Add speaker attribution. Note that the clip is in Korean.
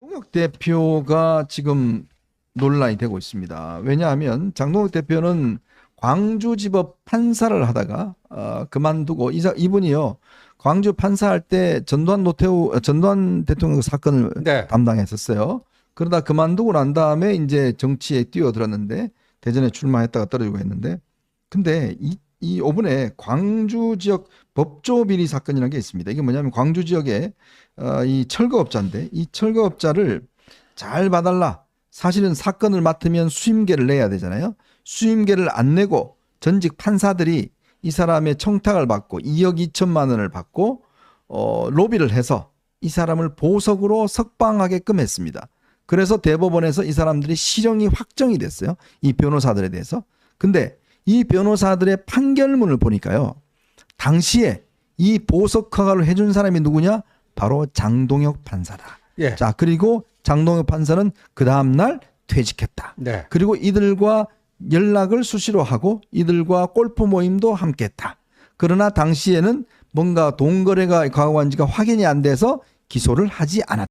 Speaker 1: 장동혁 대표가 지금 논란이 되고 있습니다. 왜냐하면 장동혁 대표는 광주지법 판사를 하다가 어, 그만두고 이사, 이분이요 광주 판사할 때 전두환 노태우 어, 전두환 대통령 사건을
Speaker 2: 네.
Speaker 1: 담당했었어요. 그러다 그만두고 난 다음에 이제 정치에 뛰어들었는데 대전에 출마했다가 떨어지고 했는데 근데 이, 이 5분에 광주 지역 법조 비리 사건이라는 게 있습니다. 이게 뭐냐면 광주 지역에 어, 이 철거업자인데 이 철거업자를 잘 봐달라. 사실은 사건을 맡으면 수임계를 내야 되잖아요. 수임계를 안 내고 전직 판사들이 이 사람의 청탁을 받고 2억 2천만 원을 받고 어, 로비를 해서 이 사람을 보석으로 석방하게끔 했습니다. 그래서 대법원에서 이 사람들이 실형이 확정이 됐어요. 이 변호사들에 대해서. 근데 이 변호사들의 판결문을 보니까요. 당시에 이 보석 허가를 해준 사람이 누구냐? 바로 장동혁 판사다.
Speaker 2: 예.
Speaker 1: 자, 그리고 장동혁 판사는 그 다음 날 퇴직했다.
Speaker 2: 네.
Speaker 1: 그리고 이들과 연락을 수시로 하고 이들과 골프 모임도 함께 했다. 그러나 당시에는 뭔가 동거래가 과거한지가 확인이 안 돼서 기소를 하지 않았다.